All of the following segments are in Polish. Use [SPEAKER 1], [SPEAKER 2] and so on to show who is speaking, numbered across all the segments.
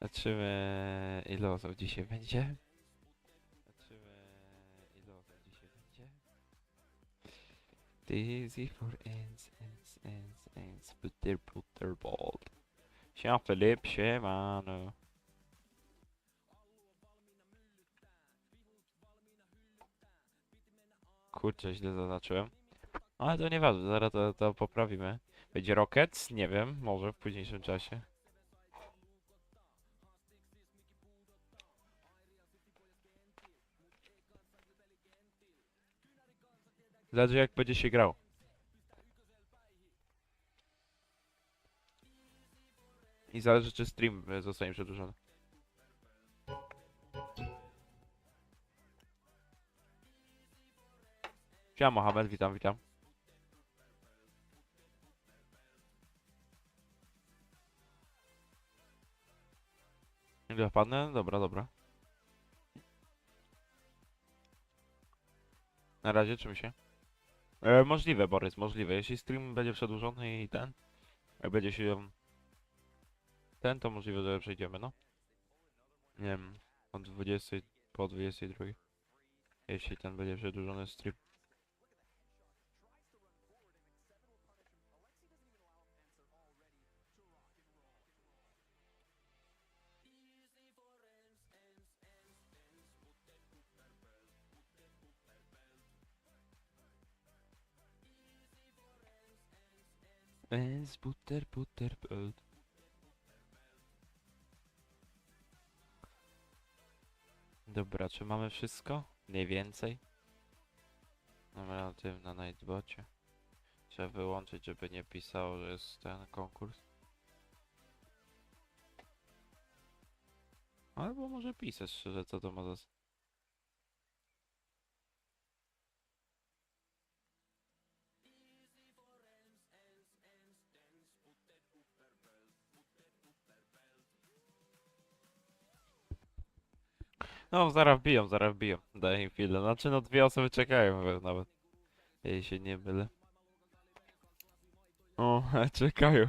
[SPEAKER 1] Zobaczymy ile osób dzisiaj będzie. Zobaczymy ile osób dzisiaj będzie. Dizzy for ends, ends, ends, ends, butter, butter, ball. Siema Filip, siemano. Kurczę, źle zaznaczyłem. Ale to nieważne, zaraz to, to poprawimy. Będzie Rockets? Nie wiem, może w późniejszym czasie. Zależy jak będzie się grał. I zależy czy stream e, zostanie przedłużony. Siema Mohamed, witam, witam. Ile wpadnę? Dobra, dobra. Na razie czym się? E, możliwe, Borys, możliwe. Jeśli stream będzie przedłużony i ten, jak będzie się um, ten, to możliwe, że przejdziemy, no. Nie wiem, od 20 po 22. Jeśli ten będzie przedłużony stream. Bez butter, butter, bud. Dobra, czy mamy wszystko? Mniej więcej. Dobra, tym na Nightbocie. Trzeba wyłączyć, żeby nie pisało, że jest ten konkurs. Albo może pisać szczerze, co to ma za... No, zaraz wbiją, zaraz wbiją. Daj im chwilę. Znaczy, no dwie osoby czekają we- nawet. Jeśli się nie mylę. O, czekają.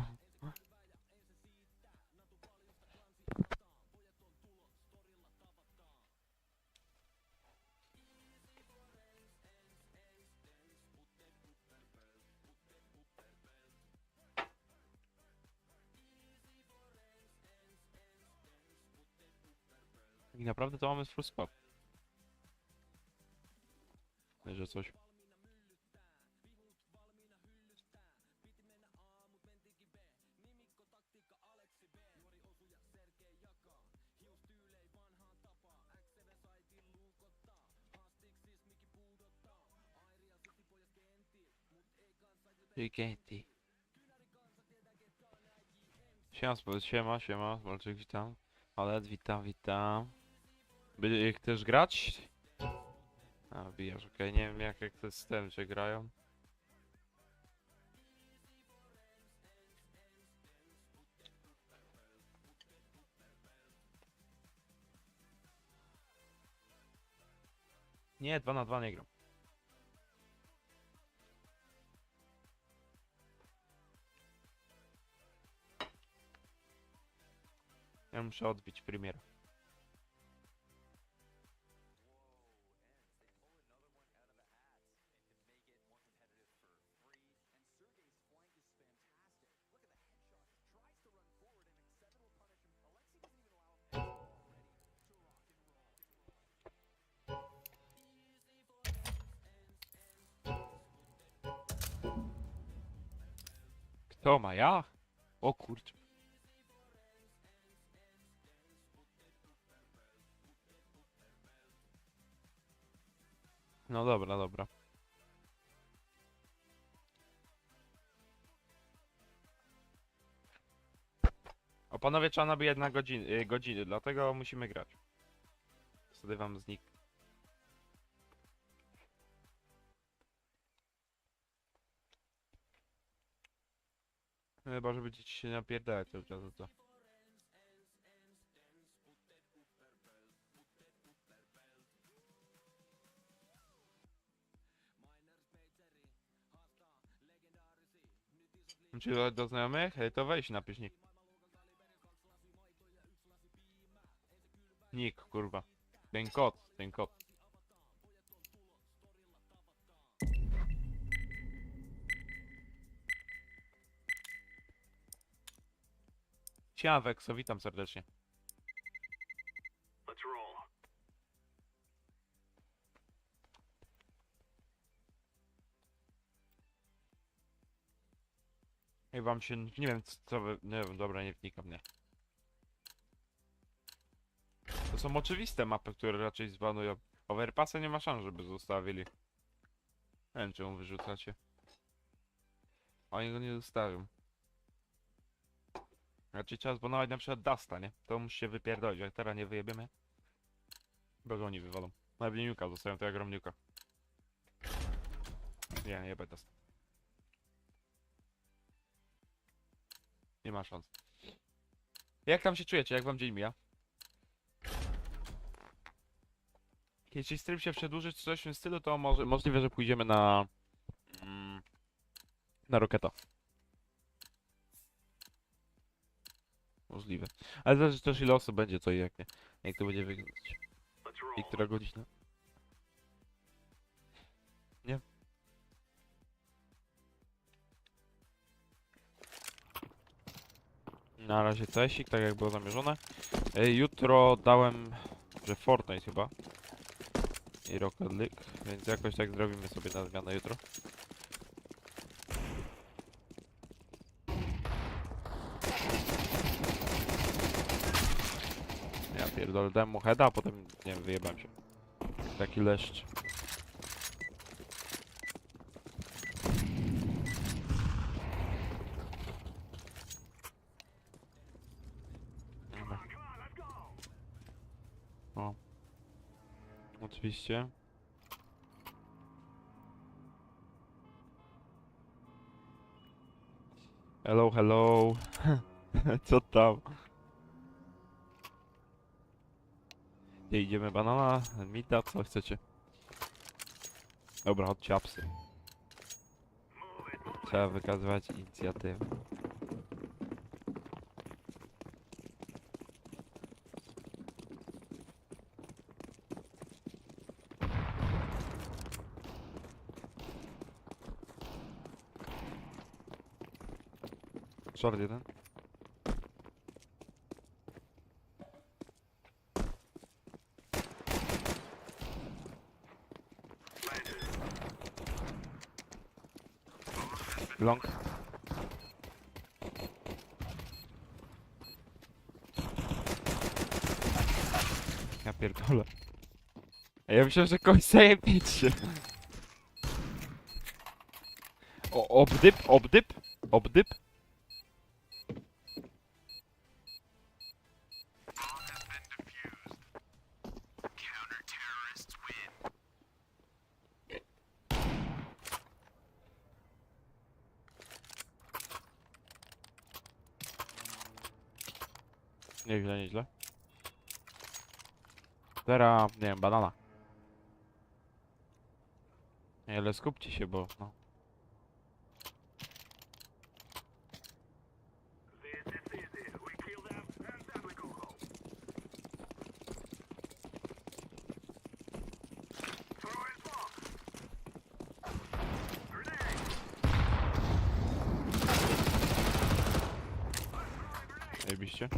[SPEAKER 1] I naprawdę to mamy full squad. Że coś. Giganti. Siema, siema, siema, Walczyk, witam. Ale witam, witam. By, chcesz grać? A, bijasz, okej, nie wiem jak, jak to jest z tym, czy grają. Nie, 2 na 2 nie gram. Ja muszę odbić premiera. Kto ma ja? O kurczę. No dobra, dobra. O panowie trzeba nabijać na godziny, godziny, dlatego musimy grać. Wtedy wam znik. Chyba, że będziecie się napierdalać cały czas, to co? Czy do, znajomych? Ej, To weź napisz nick. Nick, kurwa. Ten kot, ten kot. Ciawek, so witam serdecznie. I wam się, nie wiem co wy, nie wiem, dobra, nie wnikam, nie. To są oczywiste mapy, które raczej zbanują. Overpassa nie ma szans, żeby zostawili. Nie wiem, czemu wyrzucacie. Oni go nie zostawią. Raczej trzeba zbanować na przykład Dusta, nie? To musi się wypierdolić, jak teraz nie wyjebiemy. Bo oni wywalą. Nawet nie Nuka zostają, to ja gram Nuka. Nie, nie będę. Nie ma szans. Jak tam się czujecie? Jak wam dzień mija? Jeśli stream się przedłuży czy coś w tym stylu, to może, możliwe, że pójdziemy na... Mm, na Roketa. Możliwe. Ale zależy też ile osób będzie, co i jak nie. Jak to będzie wyglądać. I która godzina. Nie? Na razie cesik, tak jak było zamierzone. E, Jutro dałem, że Fortnite chyba. I Rocket League, więc jakoś tak zrobimy sobie na zmianę jutro. Pierdolę, dałem mu heada, a potem, nie wiem, wyjebałem się. Taki leszcz. O. Oczywiście. Hello, hello. Co tam? Nie idziemy banana, mita, co chcecie? Dobra, chodźcie apsy. Trzeba wykazywać inicjatywę. Short jeden. Long. Ja pierdolę. A ja myślałem, że kogoś zajebiecie. O, obdyp, obdyp, obdyp. Nieźle, nieźle. Teraz, nie wiem, banana. Nie, ale skupcie się, bo no. Zajebiście.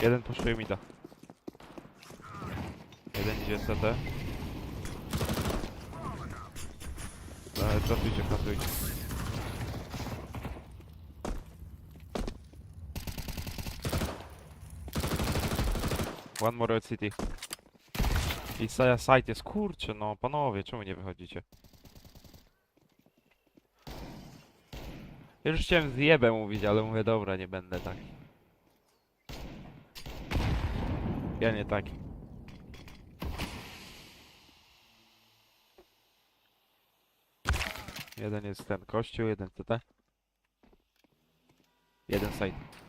[SPEAKER 1] Jeden poszuje mi da. Jeden idzie CT. Ale Trafujcie, trafujcie. One more at city. I site jest, kurczę no, panowie, czemu nie wychodzicie? Ja już chciałem zjebę mówić, ale mówię, dobra, nie będę tak. Ja nie taki. Jeden jest ten kościół, jeden CT. Jeden side.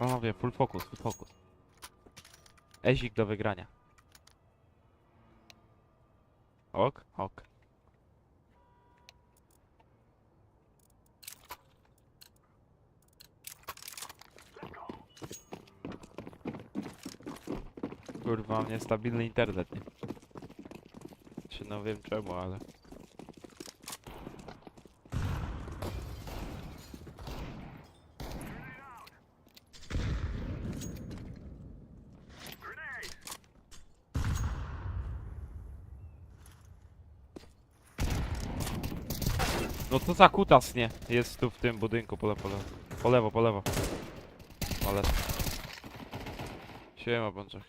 [SPEAKER 1] Panowie, full focus, full focus. Ezik do wygrania. Ok, ok. Kurwa, mam niestabilny internet, nie? Czy no wiem czemu, ale... To za kutas, nie? Jest tu w tym budynku, po lewo, po lewo. Po lewo, po lewo. Ale... Siema, bączek.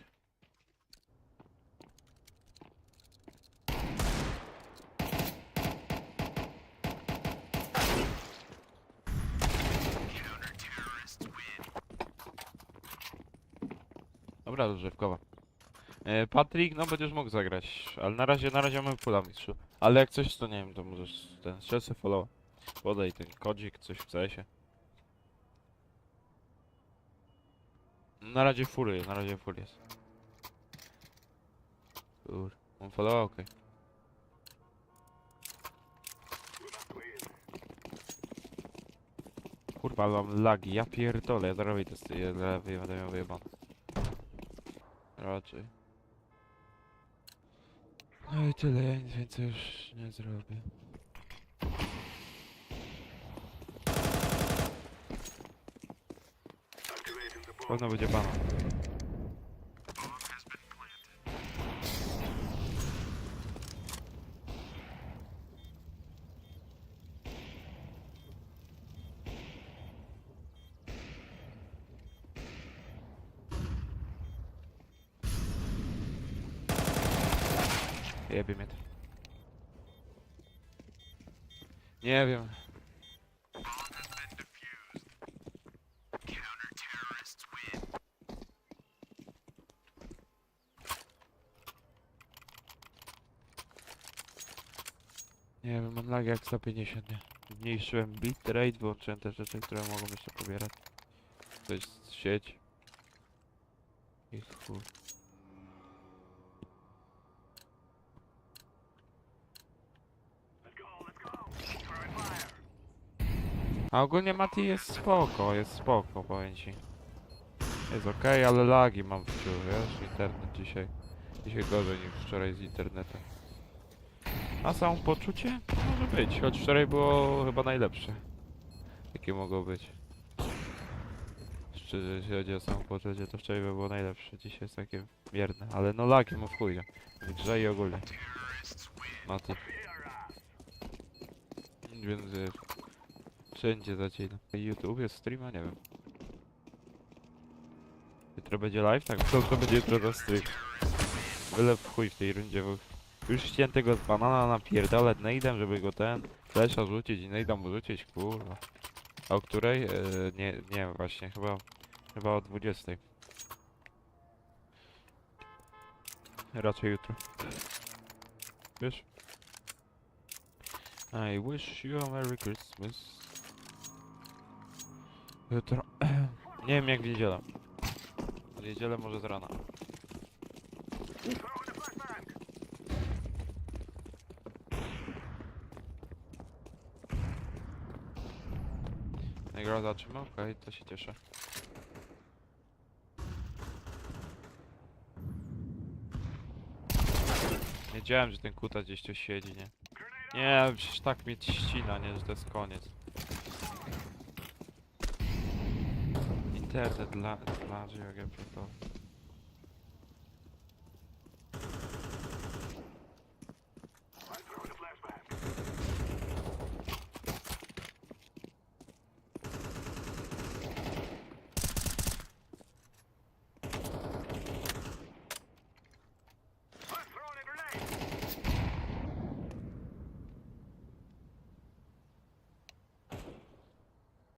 [SPEAKER 1] Dobra, rozrzewkowa. E, Patryk, no będziesz mógł zagrać, ale na razie, na razie mamy pula mistrzu. Ale jak coś, to nie wiem, to możesz ten strzelce follow. Podaj ten kodzik, coś w CS-ie. Na razie fury jest, na razie full jest. Kur, on follow, okej. Kurwa, ale mam lagi, ja pierdolę, ja zarobię testy, ja lewy, będę miał. Raczej. No i tyle, ja nic więcej już nie zrobię. Pewno będzie pana. Jebie mnie to. Nie wiem. Nie wiem, mam lag jak 150, nie. Zmniejszyłem bitrate, wyłączyłem te rzeczy, które mogą jeszcze pobierać. To jest sieć. I chuj. A ogólnie Mati jest spoko, jest spoko, powiem ci. Jest okej, ale lagi mam w ciu, wiesz, internet dzisiaj. Dzisiaj gorzej niż wczoraj z internetem. A samo poczucie? Może być, choć wczoraj było chyba najlepsze. Jakie mogło być. Szczerze, jeśli chodzi o samo poczucie, to wczoraj by było najlepsze. Dzisiaj jest takie mierne, ale no lagi mu w chuj. no. W grze i ogólnie. Mati. Więc Wszędzie zacina. YouTube jest streama? Nie wiem. Jutro będzie live? Tak, to, to będzie jutro na stream. Byle w chuj w tej rundzie, bo już chciałem tego banana napierdalać nade'em, żeby go ten flesza rzucić i nade'em mu rzucić, kurwa. A o której? E, nie, nie wiem właśnie, chyba, chyba o 20. Raczej jutro. Wiesz? I wish you a Merry Christmas. Jutro. Nie wiem jak w niedzielę. W niedzielę może z rana. Jak zatrzyma? Okej, to się cieszę. Wiedziałem, że ten kuta gdzieś tu siedzi, nie? Nie, przecież tak mnie ścina, nie, że to jest koniec. Dla, dla jak ja pierdolę.